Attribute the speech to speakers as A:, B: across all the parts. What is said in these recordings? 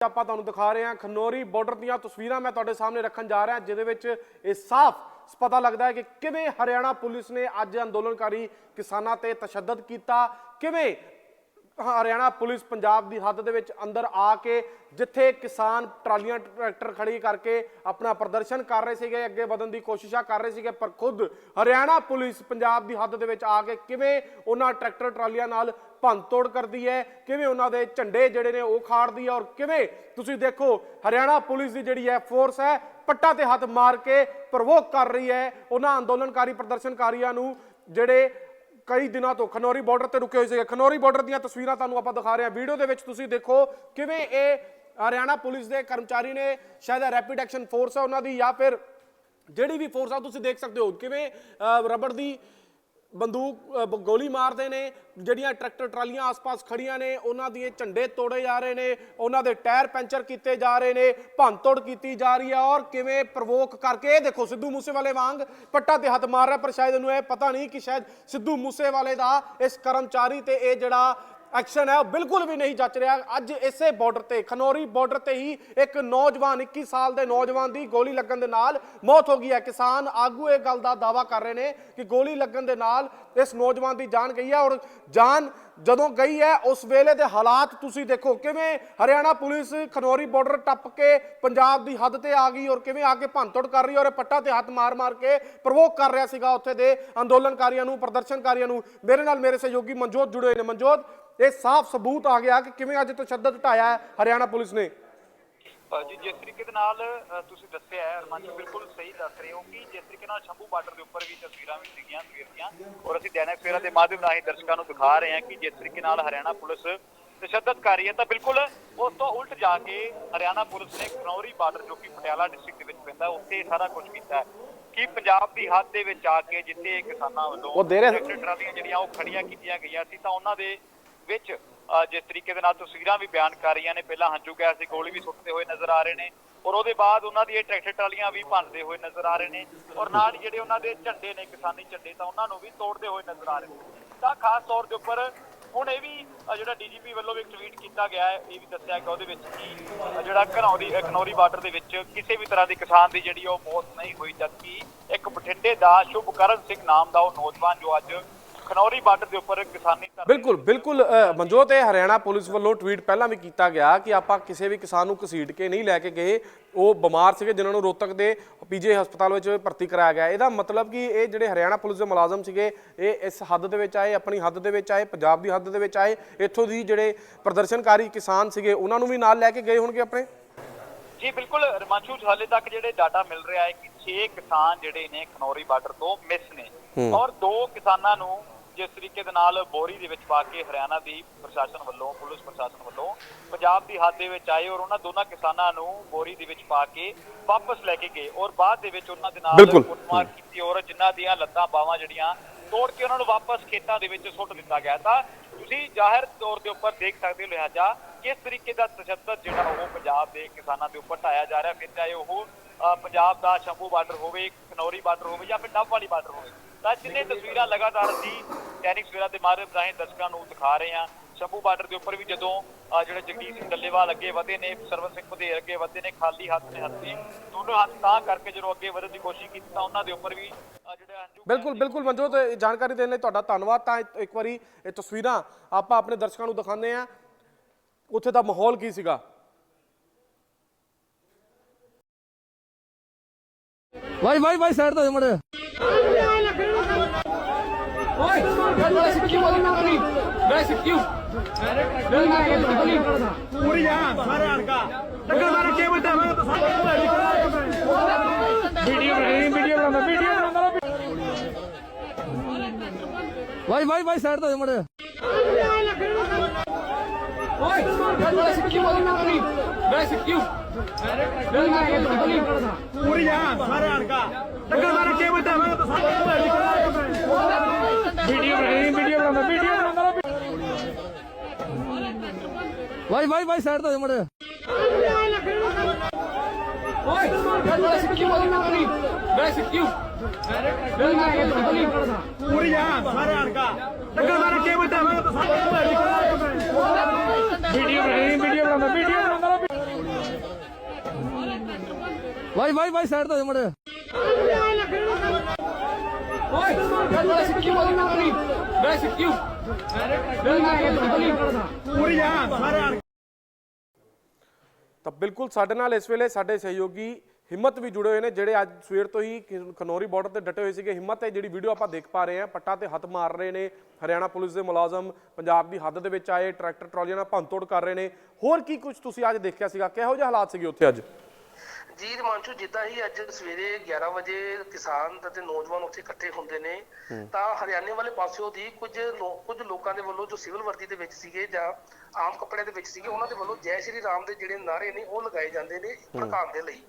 A: ਆਪਾਂ ਤੁਹਾਨੂੰ ਦਿਖਾ ਰਹੇ ਹਾਂ ਖਨੌਰੀ ਬਾਰਡਰ ਦੀਆਂ ਤਸਵੀਰਾਂ ਮੈਂ ਤੁਹਾਡੇ ਸਾਹਮਣੇ ਰੱਖਣ ਜਾ ਰਿਹਾ, ਜਿਹਦੇ ਵਿੱਚ ਇਹ ਸਾਫ਼ ਪਤਾ ਲੱਗਦਾ ਹੈ ਕਿ ਕਿਵੇਂ ਹਰਿਆਣਾ ਪੁਲਿਸ ਨੇ ਅੱਜ ਅੰਦੋਲਨਕਾਰੀ ਕਿਸਾਨਾਂ ਤੇ ਤਸ਼ੱਦਦ ਕੀਤਾ, ਕਿਵੇਂ ਹਰਿਆਣਾ ਪੁਲਿਸ ਪੰਜਾਬ ਦੀ ਹੱਦ ਦੇ ਵਿੱਚ ਅੰਦਰ ਆ ਕੇ ਜਿੱਥੇ ਕਿਸਾਨ ਟਰਾਲੀਆਂ, ਟਰੈਕਟਰ ਖੜੀ ਕਰਕੇ ਆਪਣਾ ਪ੍ਰਦਰਸ਼ਨ ਕਰ ਰਹੇ ਸੀਗੇ, ਅੱਗੇ ਵਧਣ ਦੀ ਕੋਸ਼ਿਸ਼ਾਂ ਕਰ ਰਹੇ ਸੀਗੇ, ਪਰ ਖੁਦ ਹਰਿਆਣਾ ਪੁਲਿਸ ਪੰਜਾਬ ਦੀ ਹੱਦ ਦੇ ਵਿੱਚ ਆ ਕੇ ਕਿਵੇਂ ਉਹਨਾਂ ਟਰੈਕਟਰ ਟਰਾਲੀਆਂ ਨਾਲ ਭੰਨਤੋੜ ਕਰਦੀ ਹੈ, ਕਿਵੇਂ ਉਹਨਾਂ ਦੇ ਝੰਡੇ ਜਿਹੜੇ ਨੇ ਉਹ ਖਾੜਦੀ ਹੈ ਔਰ ਕਿਵੇਂ ਤੁਸੀਂ ਦੇਖੋ, ਹਰਿਆਣਾ ਪੁਲਿਸ ਦੀ ਜਿਹੜੀ ਹੈ ਫੋਰਸ ਹੈ, ਪੱਟਾਂ ਤੇ ਹੱਥ ਮਾਰ ਕੇ ਪ੍ਰਵੋਕ ਕਰ ਰਹੀ ਹੈ। ਉਹਨਾਂ ਅੰਦੋਲਨਕਾਰੀ ਪ੍ਰਦਰਸ਼ਨਕਾਰੀਆਂ ਨੂੰ ਜਿਹੜੇ ਕਈ ਦਿਨਾਂ ਤੋਂ ਖਨੌਰੀ ਬਾਰਡਰ ਤੇ ਰੁਕੇ ਹੋਏ ਸੀਗੇ। ਖਨੌਰੀ ਬਾਰਡਰ ਦੀਆਂ ਤਸਵੀਰਾਂ ਤੁਹਾਨੂੰ ਆਪਾਂ ਦਿਖਾ ਰਹੇ ਹਾਂ। ਵੀਡੀਓ ਦੇ ਵਿੱਚ ਤੁਸੀਂ ਦੇਖੋ ਕਿਵੇਂ ਇਹ ਹਰਿਆਣਾ ਪੁਲਿਸ ਦੇ ਕਰਮਚਾਰੀ ਨੇ ਸ਼ਾਇਦ ਰੈਪਿਡ ਐਕਸ਼ਨ ਫੋਰਸ ਹੈ ਉਹਨਾਂ ਦੀ ਜਾਂ ਫਿਰ ਜਿਹੜੀ ਵੀ ਫੋਰਸ ਆ ਤੁਸੀਂ ਦੇਖ ਸਕਦੇ ਹੋ। ਕਿਵੇਂ ਰਬੜ ਦੀ ਬੰਦੂਕ ਬ- ਗੋਲੀ ਮਾਰਦੇ ਨੇ, ਜਿਹੜੀਆਂ ਟਰੈਕਟਰ ਟਰਾਲੀਆਂ ਆਸ-ਪਾਸ ਖੜੀਆਂ ਨੇ, ਉਹਨਾਂ ਦੇ ਝੰਡੇ ਤੋੜੇ ਜਾ ਰਹੇ ਨੇ, ਉਹਨਾਂ ਦੇ ਟਾਇਰ ਪੈਂਚਰ ਕੀਤੇ ਜਾ ਰਹੇ ਨੇ, ਭੰਨਤੋੜ ਕੀਤੀ ਜਾ ਰਹੀ ਹੈ ਔਰ ਕਿਵੇਂ ਪ੍ਰਵੋਕ ਕਰਕੇ, ਇਹ ਦੇਖੋ ਸਿੱਧੂ ਮੂਸੇਵਾਲੇ ਵਾਂਗ ਪੱਟਾ ਤੇ ਹੱਥ ਮਾਰ ਰਿਹਾ ਪਰ ਸ਼ਾਇਦ ਇਹਨੂੰ ਇਹ ਪਤਾ ਨਹੀਂ ਕਿ ਸ਼ਾਇਦ ਸਿੱਧੂ ਮੂਸੇਵਾਲੇ ਦਾ ਇਸ ਕਰਮਚਾਰੀ ਤੇ ਇਹ ਜਿਹੜਾ ਐਕਸ਼ਨ ਹੈ, ਉਹ ਬਿਲਕੁਲ ਵੀ ਨਹੀਂ ਜੱਚ ਰਿਹਾ। ਅੱਜ ਇਸੇ ਬਾਰਡਰ ਤੇ, ਖਨੌਰੀ ਬਾਰਡਰ ਤੇ ਹੀ ਇੱਕ ਨੌਜਵਾਨ 21 ਸਾਲ ਦੇ ਨੌਜਵਾਨ ਦੀ ਗੋਲੀ ਲੱਗਣ ਦੇ ਨਾਲ ਮੌਤ ਹੋ ਗਈ ਹੈ। ਕਿਸਾਨ ਆਗੂ ਇਹ ਗੱਲ ਦਾ ਦਾਵਾ ਕਰ ਰਹੇ ਨੇ ਕਿ ਗੋਲੀ ਲੱਗਣ ਦੇ ਨਾਲ ਇਸ ਨੌਜਵਾਨ ਦੀ ਜਾਨ ਗਈ ਹੈ ਔਰ ਜਾਨ ਜਦੋਂ ਗਈ ਹੈ, ਉਸ ਵੇਲੇ ਦੇ ਹਾਲਾਤ ਤੁਸੀਂ ਦੇਖੋ ਕਿਵੇਂ ਹਰਿਆਣਾ ਪੁਲਿਸ ਖਨੌਰੀ ਬਾਰਡਰ ਟੱਪ ਕੇ ਪੰਜਾਬ ਦੀ ਹੱਦ ਤੇ ਆ ਗਈ ਔਰ ਕਿਵੇਂ ਆ ਕੇ ਭੰਨਤੋੜ ਕਰ ਰਹੀ ਔਰ ਇਹ ਪੱਟਾ ਤੇ ਹੱਥ ਮਾਰ-ਮਾਰ ਕੇ ਪ੍ਰਵੋਕ ਕਰ ਰਿਹਾ ਸੀਗਾ ਉੱਥੇ ਦੇ ਅੰਦੋਲਨਕਾਰੀਆਂ ਨੂੰ, ਪ੍ਰਦਰਸ਼ਨਕਾਰੀਆਂ ਨੂੰ। ਮੇਰੇ ਨਾਲ ਮੇਰੇ ਸਹਿਯੋਗੀ ਮਨਜੋਤ ਜੁੜੇ ਹੋਏ ਨੇ। ਮਨਜੋਤ, ਇਹ ਸਾਫ਼ ਸਬੂਤ ਆ ਗਿਆ ਕਿ ਕਿਵੇਂ ਅੱਜ ਤਸ਼ੱਦਦ ਢਾਇਆ ਹਰਿਆਣਾ ਪੁਲਿਸ ਨੇ।
B: ਜੀ ਜਿਸ ਤਰੀਕੇ ਦੇ ਨਾਲ ਤੁਸੀਂ ਦੱਸਿਆ ਹੈ ਅਰਮਾਨ ਜੀ ਬਿਲਕੁਲ ਸਹੀ ਦੱਸ ਰਹੇ ਹੋ ਕਿ ਜਿਸ ਤਰੀਕੇ ਨਾਲ ਸ਼ੰਭੂ ਬਾਰਡਰ ਦੇ ਉੱਪਰ ਵੀ ਤਸਵੀਰਾਂ ਵੀ ਸੀਗੀਆਂ ਸਵੇਰ ਦੀਆਂ ਔਰ ਅਸੀਂ ਦੈਨਿਕ ਸਵੇਰਾ ਦੇ ਮਾਧਿਅਮ ਰਾਹੀਂ ਦਰਸ਼ਕਾਂ ਨੂੰ ਦਿਖਾ ਰਹੇ ਹਾਂ ਕਿ ਜਿਸ ਤਰੀਕੇ ਨਾਲ ਹਰਿਆਣਾ ਪੁਲਿਸ ਤਸ਼ੱਦਦ ਕਰ ਰਹੀ ਹੈ ਤਾਂ ਬਿਲਕੁਲ ਉਸ ਤੋਂ ਉਲਟ ਜਾ ਕੇ ਹਰਿਆਣਾ ਪੁਲਿਸ ਨੇ ਖਨੌਰੀ ਬਾਰਡਰ ਜੋ ਕਿ ਪਟਿਆਲਾ ਡਿਸਟ੍ਰਿਕਟ ਦੇ ਵਿੱਚ ਪੈਂਦਾ ਉੱਥੇ ਸਾਰਾ ਕੁਝ ਕੀਤਾ ਕਿ ਪੰਜਾਬ ਦੀ ਹੱਦ ਦੇ ਵਿੱਚ ਆ ਕੇ ਜਿੱਥੇ ਕਿਸਾਨਾਂ ਵੱਲੋਂ ਟਰਾਲੀਆਂ ਜਿਹੜੀਆਂ ਉਹ ਖੜੀਆਂ ਕੀਤੀਆਂ ਗਈਆਂ ਸੀ ਤਾਂ ਉਹਨਾਂ ਦੇ ਵਿੱਚ ਅ, ਜਿਸ ਤਰੀਕੇ ਦੇ ਨਾਲ ਤਸਵੀਰਾਂ ਵੀ ਬਿਆਨ ਕਰ ਰਹੀਆਂ ਨੇ ਪਹਿਲਾਂ ਹੰਝੂ ਗੈਸ ਦੀ ਗੋਲੀ ਵੀ ਸੁੱਟਦੇ ਹੋਏ ਨਜ਼ਰ ਆ ਰਹੇ ਨੇ ਔਰ ਉਹਦੇ ਬਾਅਦ ਉਹਨਾਂ ਦੀ ਇਹ ਟਰੈਕਟਰ ਟਰਾਲੀਆਂ ਵੀ ਭੰਨਦੇ ਹੋਏ ਨਜ਼ਰ ਆ ਰਹੇ ਨੇ ਔਰ ਨਾਲ ਜਿਹੜੇ ਉਹਨਾਂ ਦੇ ਝੰਡੇ ਨੇ ਕਿਸਾਨੀ ਝੰਡੇ ਤਾਂ ਉਹਨਾਂ ਨੂੰ ਵੀ ਤੋੜਦੇ ਹੋਏ ਨਜ਼ਰ ਆ ਰਹੇ ਨੇ। ਤਾਂ ਖਾਸ ਤੌਰ ਦੇ ਉੱਪਰ ਹੁਣ ਇਹ ਵੀ ਜਿਹੜਾ ਡੀਜੀਪੀ ਵੱਲੋਂ ਵੀ ਇੱਕ ਟਵੀਟ ਕੀਤਾ ਗਿਆ ਹੈ ਇਹ ਵੀ ਦੱਸਿਆ ਗਿਆ ਉਹਦੇ ਵਿੱਚ ਕਿ ਜਿਹੜਾ ਘਨੌਰੀ ਅ, ਖਨੌਰੀ ਬਾਰਡਰ ਦੇ ਵਿੱਚ ਕਿਸੇ ਵੀ ਤਰ੍ਹਾਂ ਦੀ ਕਿਸਾਨ ਦੀ ਜਿਹੜੀ ਉਹ ਮੌਤ ਨਹੀਂ ਹੋਈ ਜਦਕਿ ਇੱਕ ਬਠਿੰਡੇ ਦਾ ਸ਼ੁਭਕਰਨ ਸਿੰਘ ਨਾਮ ਦਾ ਉਹ ਨੌਜਵਾਨ ਜੋ ਅੱਜ ਖਨੌਰੀ ਬਾਰਡਰ ਦੇ ਉੱਪਰ ਕਿਸਾਨੀ
A: ਬਿਲਕੁਲ ਬਿਲਕੁਲ ਮਨਜੋਤ ਇਹ ਹਰਿਆਣਾ ਪੁਲਿਸ ਵੱਲੋਂ ਟਵੀਟ ਪਹਿਲਾਂ ਵੀ ਕੀਤਾ ਗਿਆ ਕਿ ਆਪਾਂ ਕਿਸੇ ਵੀ ਕਿਸਾਨ ਨੂੰ ਘਸੀਟ ਕੇ ਨਹੀਂ ਲੈ ਕੇ ਗਏ। ਉਹ ਬਿਮਾਰ ਸੀਗੇ ਜਿਨ੍ਹਾਂ ਨੂੰ ਰੋਹਤਕ ਦੇ ਪੀਜੀ ਹਸਪਤਾਲ ਵਿੱਚ ਭਰਤੀ ਕਰਾਇਆ ਗਿਆ। ਇਹਦਾ ਮਤਲਬ ਕਿ ਇਹ ਜਿਹੜੇ ਹਰਿਆਣਾ ਪੁਲਿਸ ਦੇ ਮੁਲਾਜ਼ਮ ਸੀਗੇ ਇਹ ਇਸ ਹੱਦ ਦੇ ਵਿੱਚ ਆਏ ਆਪਣੀ ਹੱਦ ਦੇ ਵਿੱਚ ਆਏ ਪੰਜਾਬ ਦੀ ਹੱਦ ਦੇ ਵਿੱਚ ਆਏ। ਇੱਥੋਂ ਦੀ ਜਿਹੜੇ ਪ੍ਰਦਰਸ਼ਨਕਾਰੀ ਕਿਸਾਨ ਸੀਗੇ ਉਹਨਾਂ ਨੂੰ ਵੀ ਨਾਲ ਲੈ ਕੇ ਗਏ ਹੋਣਗੇ ਆਪਣੇ?
B: ਜੀ ਬਿਲਕੁਲ ਰਮਾਂਚੂ ਹਾਲੇ ਤੱਕ ਜਿਹੜੇ ਡਾਟਾ ਮਿਲ ਰਿਹਾ ਹੈ ਕਿ 6 ਕਿਸਾਨ ਜਿਹੜੇ ਨੇ ਖਨੌਰੀ ਬਾਰਡਰ ਤੋਂ ਮਿਸ ਨੇ। ਔਰ ਦੋ ਕਿਸਾਨਾਂ ਨੂੰ ਜਿਸ ਤਰੀਕੇ ਦੇ ਨਾਲ ਬੋਰੀ ਦੇ ਵਿੱਚ ਪਾ ਕੇ ਹਰਿਆਣਾ ਦੀ ਪ੍ਰਸ਼ਾਸਨ ਵੱਲੋਂ ਪੁਲਿਸ ਪ੍ਰਸ਼ਾਸਨ ਵੱਲੋਂ ਪੰਜਾਬ ਦੀ ਹੱਦ ਦੇ ਵਿੱਚ ਆਏ ਔਰ ਉਹਨਾਂ ਦੋਨਾਂ ਕਿਸਾਨਾਂ ਨੂੰ ਬੋਰੀ ਦੇ ਵਿੱਚ ਪਾ ਕੇ ਵਾਪਸ ਲੈ ਕੇ ਗਏ ਔਰ ਬਾਅਦ ਦੇ ਵਿੱਚ ਉਹਨਾਂ ਦੇ ਨਾਲ। ਕੁੱਟਮਾਰ ਕੀਤੀ ਔਰ ਜਿਨ੍ਹਾਂ ਦੀਆਂ ਲੱਤਾਂ ਬਾਹਾਂ ਜਿਹੜੀਆਂ ਤੋੜ ਕੇ ਉਹਨਾਂ ਨੂੰ ਵਾਪਸ ਖੇਤਾਂ ਦੇ ਵਿੱਚ ਸੁੱਟ ਦਿੱਤਾ ਗਿਆ ਤਾਂ ਤੁਸੀਂ ਜ਼ਾਹਿਰ ਤੌਰ ਦੇ ਉੱਪਰ ਦੇਖ ਸਕਦੇ ਹੋ ਲਿਹਾਜ਼ਾ ਕਿਸ ਤਰੀਕੇ ਦਾ ਤਸ਼ੱਦਦ ਜਿਹੜਾ ਉਹ ਪੰਜਾਬ ਦੇ ਕਿਸਾਨਾਂ ਦੇ ਉੱਪਰ ਢਾਇਆ ਜਾ ਰਿਹਾ ਫਿਰ ਚਾਹੇ ਉਹ ਪੰਜਾਬ ਦਾ ਸ਼ੰਭੂ ਬਾਰਡਰ ਹੋਵੇ ਖਨੌਰੀ ਬਾਰਡਰ ਹੋਵੇ ਜਾਂ ਫਿਰ ਨਵ ਵਾਲੀ ਬਾਰਡਰ ਹੋਵੇ ਤਾਂ ਜਿੰਨੇ ਤਸਵੀਰਾਂ ਲਗਾਤਾਰ ਅਸੀਂ ਦੈਨਿਕ ਸਵੇਰਾ ਦੇ ਮਾਧਿਅਮ ਰਾਹੀਂ ਦਰਸ਼ਕਾਂ ਨੂੰ ਦਿਖਾ ਰਹੇ ਹਾਂ ਸ਼ੰਭੂ ਬਾਰਡਰ ਦੇ ਉੱਪਰ ਵੀ ਜਦੋਂ ਜਿਹੜੇ ਜਗਦੀਸ਼ ਸਿੰਘ ਡੱਲੇਵਾਲ ਅੱਗੇ ਵਧੇ ਨੇ ਸਰਵਨ ਸਿੰਘ ਵਧੇਰ ਅੱਗੇ ਵਧੇ ਨੇ ਖਾਲੀ ਹੱਥ ਨੇ ਹੱਥੀ ਦੋਨੋਂ ਹੱਥ ਤਾਂ ਕਰਕੇ ਜਦੋਂ ਅੱਗੇ ਵਧਣ ਦੀ ਕੋਸ਼ਿਸ਼ ਕੀਤੀ ਤਾਂ ਉਹਨਾਂ ਦੇ ਉੱਪਰ ਵੀ
A: ਬਿਲਕੁਲ ਬਿਲਕੁਲ ਮਨਜੋਤ ਜਾਣਕਾਰੀ ਦੇਣ ਲਈ ਤੁਹਾਡਾ ਧੰਨਵਾਦ। ਤਾਂ ਇੱਕ- ਵਾਰੀ ਇਹ ਤਸਵੀਰਾਂ ਆਪਾਂ ਆਪਣੇ ਦਰਸ਼ਕਾਂ ਨੂੰ ਦਿਖਾਉਂਦੇ ਆ ਉੱਥੇ ਦਾ ਮਾਹੌਲ ਕੀ ਸੀਗਾ?
C: ਭਾਈ ਭਾਈ ਭਾਈ ਸਾਈਡ ਤੋਂ ਮੜੇ ਓਏ ਬੜਾ ਸਿੱਕੀ ਵਾਲੀ ਨਾ ਕਰੀ ਬੜਾ ਸਿੱਕੀ
D: ਪੂਰੀ ਜਾ ਸਾਰੇ ਹਲਕਾ। ਟੱਕਰ ਮਾਰ ਮੈਂ ਤਾਂ
A: ਵੀਡੀਓ ਬਣਾਈ ਵੀਡੀਓ ਬਣਾਉਂਦਾ ਵੀਡੀਓ ਬਣਾਉਂਦਾ
C: ਭਾਈ ਭਾਈ ਭਾਈ ਸਾਈਡ ਤੋਂ ਮੜੇ ਓਏ ਬੜਾ ਸਿੱਕੀ ਵਾਲੀ ਨਾ ਕਰੀ ਬੜਾ ਸਿੱਕੀ
D: ਪੂਰੀ ਜਾ ਸਾਰੇ ਹਲਕਾ। ਟੱਕਰ ਮਾਰ ਮੈਂ ਤਾਂ
A: ਵੀਡੀਓ ਬਣਾਈ ਵੀਡੀਓ ਬਣਾਉਂਦਾ ਵੀਡੀਓ ਬਣਾਉਂਦਾ।
C: ਭਾਈ ਭਾਈ ਭਾਈ ਸਾਈਡ ਤੋਂ ਮੜੇ ਓਏ ਬੜਾ ਸਿੱਕੀ ਵਾਲੀ ਨਾ ਕਰੀ ਬੜਾ ਸਿੱਕੀ
D: ਪੂਰੀ ਜਾ ਸਾਰੇ ਹਲਕਾ ਟੱਕਰ ਮਾਰ ਕੇ ਬੈਠਾ ਮੈਂ ਤਾਂ
A: ਵੀਡੀਓ ਬਣਾਈ ਵੀਡੀਓ ਬਣਾਉਂਦਾ। ਵੀਡੀਓ ਬਣਾਉਂਦਾ
C: ਭਾਈ ਭਾਈ ਭਾਈ ਸਾਈਡ ਤੋਂ ਮੜੇ
D: ਪੂਰੀ ਆ ਸਾਰੇ
A: ਤਾਂ ਬਿਲਕੁਲ ਸਾਡੇ ਨਾਲ ਇਸ ਵੇਲੇ ਸਾਡੇ ਸਹਿਯੋਗੀ ਹਿੰਮਤ ਵੀ ਜੁੜੇ ਹੋਏ ਨੇ ਜਿਹੜੇ ਅੱਜ ਸਵੇਰ ਤੋਂ ਹੀ ਖ- ਖਨੌਰੀ ਬਾਰਡਰ ਤੇ ਡਟੇ ਹੋਏ ਸੀਗੇ। ਹਿੰਮਤ ਹੈ ਜਿਹੜੀ ਵੀਡੀਓ ਆਪਾਂ ਦੇਖ ਪਾ ਰਹੇ ਹਾਂ ਪੱਟਾਂ ਤੇ ਹੱਥ ਮਾਰ ਰਹੇ ਨੇ ਹਰਿਆਣਾ ਪੁਲਿਸ ਦੇ ਮੁਲਾਜ਼ਮ ਪੰਜਾਬ ਦੀ ਹੱਦ ਦੇ ਵਿੱਚ ਆਏ ਟਰੈਕਟਰ ਟਰਾਲੀਆਂ ਨਾਲ ਭੰਨਤੋੜ ਕਰ ਰਹੇ ਨੇ। ਹੋਰ ਕੀ ਕੁਝ ਤੁਸੀਂ ਅੱਜ ਦੇਖਿਆ ਸੀਗਾ? ਕਿਹੋ ਜਿਹੇ ਹਾਲਾਤ ਸੀਗੇ ਉੱਥੇ ਅੱਜ?
E: ਜੀ ਰਮਾਂਸ਼ੂ ਜਿੱਦਾਂ ਹੀ ਅੱਜ ਸਵੇਰੇ 11 ਵਜੇ ਕਿਸਾਨ ਅਤੇ ਨੌਜਵਾਨ ਉੱਥੇ ਇਕੱਠੇ ਹੁੰਦੇ ਨੇ ਤਾਂ ਹਰਿਆਣੇ ਵਾਲੇ ਪਾਸਿਓਂ ਦੀ ਕੁਝ ਕੁਝ ਲੋਕਾਂ ਦੇ ਵੱਲੋਂ ਜੋ ਸਿਵਲ ਵਰਦੀ ਦੇ ਵਿੱਚ ਸੀਗੇ ਜਾਂ ਆਮ ਕੱਪੜਿਆਂ ਦੇ ਵਿੱਚ ਸੀਗੇ ਉਹਨਾਂ ਦੇ ਵੱਲੋਂ ਜੈ ਸ਼੍ਰੀ ਰਾਮ ਦੇ ਜਿਹੜੇ ਨਾਰੇ ਨੇ ਉਹ ਲਗਾਏ ਜਾਂਦੇ ਨੇ ਭੜਕਾਉਣ ਦੇ ਲਈ।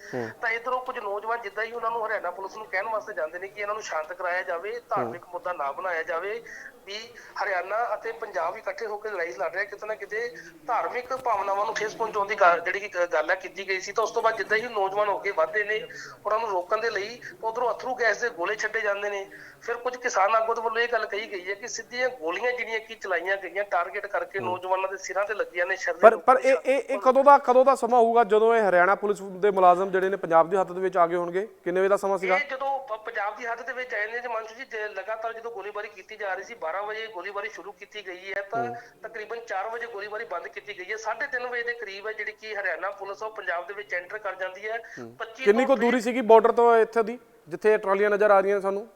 E: ਤਾਂ ਇਧਰੋਂ ਕੁਝ ਨੌਜਵਾਨ ਜਿੱਦਾਂ ਹੀ ਉਹਨਾਂ ਨੂੰ ਹਰਿਆਣਾ ਪੁਲਿਸ ਨੂੰ ਕਹਿਣ ਵਾਸਤੇ ਜਾਂਦੇ ਨੇ ਕਿ ਇਹਨਾਂ ਨੂੰ ਸ਼ਾਂਤ ਕਰਾਇਆ ਜਾਵੇ ਧਾਰਮਿਕ ਮੁੱਦਾ ਨਾ ਬਣਾਇਆ ਜਾਵੇ ਵੀ ਹਰਿਆਣਾ ਅਤੇ ਪੰਜਾਬ ਇਕੱਠੇ ਹੋ ਕੇ ਲੜਾਈ ਲੜ ਰਿਹਾ ਕਿਤੇ ਨਾ ਕਿਤੇ ਧਾਰਮਿਕ ਭਾਵਨਾਵਾਂ ਨੂੰ ਠੇਸ ਪਹੁੰਚਾਉਣ ਦੀ ਗੱਲ- ਜਿਹੜੀ ਗੱਲ ਹੈ ਕੀਤੀ ਗਈ ਸੀ। ਤਾਂ ਉਸ ਤੋਂ ਬਾਅਦ ਜਿੱਦਾਂ ਹੀ ਨੌਜਵਾਨ ਹੋ ਕੇ ਵੱਧਦੇ ਨੇ ਉਹਨਾਂ ਨੂੰ ਰੋਕਣ ਦੇ ਲਈ ਉਧਰੋਂ ਅਥਰੂ ਗੈਸ ਦੇ ਗੋਲੇ ਛੱਡੇ ਜਾਂਦੇ ਨੇ। ਫਿਰ ਕੁਝ ਕਿਸਾਨ ਆਗੂ ਦੇ ਵੱਲੋਂ ਇਹ ਗੱਲ ਕਹੀ ਗਈ ਹੈ ਕਿ ਸਿੱਧੀਆਂ ਗੋਲੀਆਂ ਜਿਹੜੀਆਂ ਕਿ ਚਲਾਈਆਂ ਗਈਆਂ ਟਾਰਗੇਟ ਕਰਕੇ ਨੌਜਵਾਨਾਂ ਦੇ ਸਿਰਾਂ ਤੇ ਲੱਗੀਆਂ ਨੇ ਸ਼ਰਦੇ
A: ਪਰ ਪਰ ਇਹ ਇਹ ਇਹ ਕਦੋਂ ਦਾ ਕਦੋਂ ਦਾ ਸਮਾਂ ਹੋਊਗਾ ਜਦੋਂ ਇਹ ਹਰਿਆਣਾ ਪੁਲਿਸ ਦੇ ਮੁਲਾਜ਼ਮ ਜਿਹੜੇ ਨੇ ਪੰਜਾਬ ਦੀ ਹੱਦ ਦੇ ਵਿੱਚ ਆ ਗਏ ਹੋਣਗੇ? ਕਿੰਨੇ ਵਜੇ ਦਾ ਸਮਾਂ ਸੀਗਾ?
E: ਇਹ ਜਦੋਂ ਪੰਜਾਬ ਦੀ ਹੱਦ ਦੇ ਵਿੱਚ ਆਏ ਨੇ ਤੇ ਮੰਸ਼ੂ ਜੀ ਜੇ ਲਗਾਤਾਰ ਜਦੋਂ ਗੋਲੀਬਾਰੀ ਕੀਤੀ ਜਾ ਰਹੀ ਸੀ 12 ਵਜੇ ਗੋਲੀਬਾਰੀ ਸ਼ੁਰੂ ਕੀਤੀ ਗਈ ਹੈ ਤਾਂ ਤਕਰੀਬਨ 4 ਵਜੇ ਗੋਲੀਬਾਰੀ ਬੰਦ ਕੀਤੀ ਗਈ ਹੈ। 3:30 ਵਜੇ ਦੇ ਕਰੀਬ ਹੈ ਜਿਹੜੀ ਕਿ ਹਰਿਆਣਾ ਪੁਲਿਸ ਉਹ ਪੰਜਾਬ ਦੇ ਵਿੱਚ ਐਂਟਰ ਕਰ ਜਾਂਦੀ ਹੈ। 25
A: ਕਿੰਨੀ ਕੁ ਦੂਰੀ ਸੀਗੀ ਬਾਰਡਰ ਤੋਂ ਇੱਥੇ ਦੀ ਜਿੱਥੇ ਇਹ ਟਰਾਲੀਆਂ ਨਜ਼ਰ ਆ ਰਹੀਆਂ ਸਾਨੂੰ?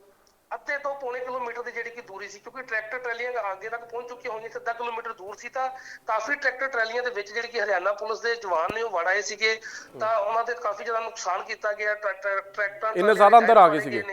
E: ਅੱਧੇ ਤੋਂ ਪੌਣੇ ਕਿਲੋਮੀਟਰ ਦੀ ਜਿਹੜੀ ਕਿ ਦੂਰੀ ਸੀ ਕਿਉਂਕਿ ਟਰੈਕਟਰ ਟਰਾਲੀਆਂ ਅੱਗੇ ਤੱਕ ਪਹੁੰਚ ਚੁੱਕੀਆਂ ਹੋਈਆਂ ਸੀ ਅੱਧਾ ਕਿਲੋਮੀਟਰ ਦੂਰ ਸੀ ਤਾਂ ਕਾਫੀ ਟਰੈਕਟਰ ਟਰਾਲੀਆਂ ਦੇ ਵਿੱਚ ਜਿਹੜੀ ਕਿ ਹਰਿਆਣਾ ਪੁਲਿਸ ਦੇ ਜਵਾਨ ਨੇ ਉਹ ਵੜ ਆਏ ਸੀਗੇ। ਤਾਂ ਉਹਨਾਂ ਦੇ ਕਾਫੀ ਜ਼ਿਆਦਾ ਨੁਕਸਾਨ ਕੀਤਾ ਗਿਆ ਟਰੈਕਟਰ ਟਰੈਕਟਰ
A: ਇੰਨੇ ਜ਼ਿਆਦਾ ਅੰਦਰ ਆ ਗਏ ਸੀਗੇ।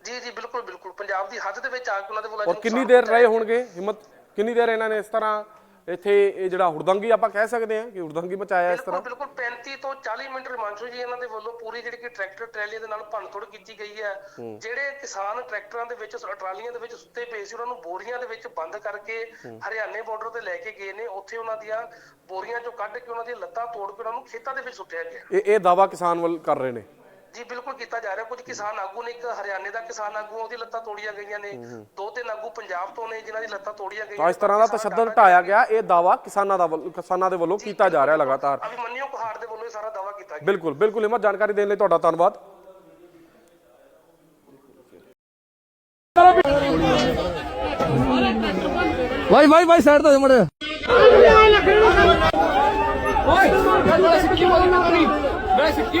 E: ਜੀ ਜੀ ਬਿਲਕੁਲ ਬਿਲਕੁਲ। ਪੰਜਾਬ ਦੀ ਹੱਦ ਦੇ ਵਿੱਚ ਆ ਕੇ ਉਹਨਾਂ ਦੇ ਵੱਲੋਂ
A: ਔਰ ਕਿੰਨੀ ਦੇਰ ਰਹੇ ਹੋਣਗੇ? ਹਿੰਮਤ ਕਿੰਨੀ ਦੇਰ ਇਹਨਾਂ ਨੇ ਇਸ ਤਰ੍ਹਾਂ ਇੱਥੇ ਇਹ ਜਿਹੜਾ ਹੁੜਦੰਗੀ ਆਪਾਂ ਕਹਿ ਸਕਦੇ ਹਾਂ ਕਿ ਹੁੜਦੰਗੀ ਮਚਾਇਆ ਇਸ ਤਰ੍ਹਾਂ।
E: ਬਿਲਕੁਲ 35 ਤੋਂ 40 ਮਿੰਟ ਰਿਮਾਂਸ਼ੂ ਜੀ ਇਹਨਾਂ ਦੇ ਵੱਲੋਂ ਪੂਰੀ ਜਿਹੜੀ ਕਿ ਟਰੈਕਟਰ ਟਰਾਲੀਆਂ ਦੇ ਨਾਲ ਭੰਨਤੋੜ ਕੀਤੀ ਗਈ ਹੈ। ਜਿਹੜੇ ਕਿਸਾਨ ਟਰੈਕਟਰਾਂ ਦੇ ਵਿੱਚ ਟਰਾਲੀਆਂ ਦੇ ਵਿੱਚ ਸੁੱਤੇ ਪਏ ਸੀ ਉਹਨਾਂ ਨੂੰ ਬੋਰੀਆਂ ਦੇ ਵਿੱਚ ਬੰਦ ਕਰਕੇ ਹਰਿਆਣੇ ਬਾਰਡਰ ਤੇ ਲੈ ਕੇ ਗਏ ਨੇ। ਉੱਥੇ ਉਹਨਾਂ ਦੀਆਂ ਬੋਰੀਆਂ ਚੋਂ ਕੱਢ ਕੇ ਉਹਨਾਂ ਦੀਆਂ ਲੱਤਾਂ ਤੋੜ ਕੇ ਉਹਨਾਂ ਨੂੰ ਖੇਤਾਂ ਦੇ ਵਿੱਚ ਸੁੱਟਿਆ ਗਿਆ।
A: ਇਹ ਇਹ ਦਾਵਾ ਕਿਸਾਨ ਵੱਲ ਕਰ ਰਹੇ ਨੇ।
E: ਜੀ ਬਿਲਕੁਲ ਕੀਤਾ ਜਾ ਰਿਹਾ। ਕੁਝ ਕਿਸਾਨ ਆਗੂ ਨੇ ਇੱਕ ਹਰਿਆਣੇ ਦਾ ਕਿਸਾਨ ਆਗੂ ਉਹਦੀ ਲੱਤਾਂ ਤੋੜੀਆਂ ਗਈਆਂ ਨੇ। ਦੋ ਤਿੰਨ ਆਗੂ ਪੰਜਾਬ ਤੋਂ ਨੇ ਜਿਨ੍ਹਾਂ ਦੀ ਲੱਤਾਂ ਤੋੜੀਆਂ ਗਈਆਂ
A: ਇਸ ਤਰ੍ਹਾਂ ਦਾ ਤਸ਼ੱਦਦ ਢਾਇਆ ਗਿਆ। ਇਹ ਦਾਵਾ ਕਿਸਾਨਾਂ ਦਾ ਕਿਸਾਨਾਂ ਦੇ ਵੱਲੋਂ ਕੀਤਾ ਜਾ ਰਿਹਾ ਲਗਾਤਾਰ।
E: ਅਭਿਮਨਿਊ ਕੁਹਾੜ ਦੇ ਵੱਲੋਂ ਇਹ ਸਾਰਾ ਦਾਵਾ ਕੀਤਾ ਗਿਆ।
A: ਬਿਲਕੁਲ ਬਿਲਕੁਲ। ਹਿੰਮਤ ਜਾਣਕਾਰੀ ਦੇਣ ਲਈ ਤੁਹਾਡਾ ਧੰਨਵਾਦ।
C: ਭਾਈ ਭਾਈ ਭਾਈ ਸਾਈਡ ਤੋਂ ਮੜੇ ਓਏ! ਮੈਂ ਸਿੱਕੀ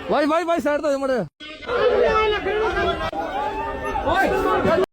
C: ਭਾਈ ਭਾਈ ਭਾਈ ਸਾਈਡ ਤੋਂ ਮੜੇ ਓਏ